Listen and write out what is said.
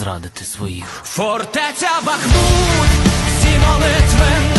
зрадити своїх. Фортеця Бахмут, всі молитви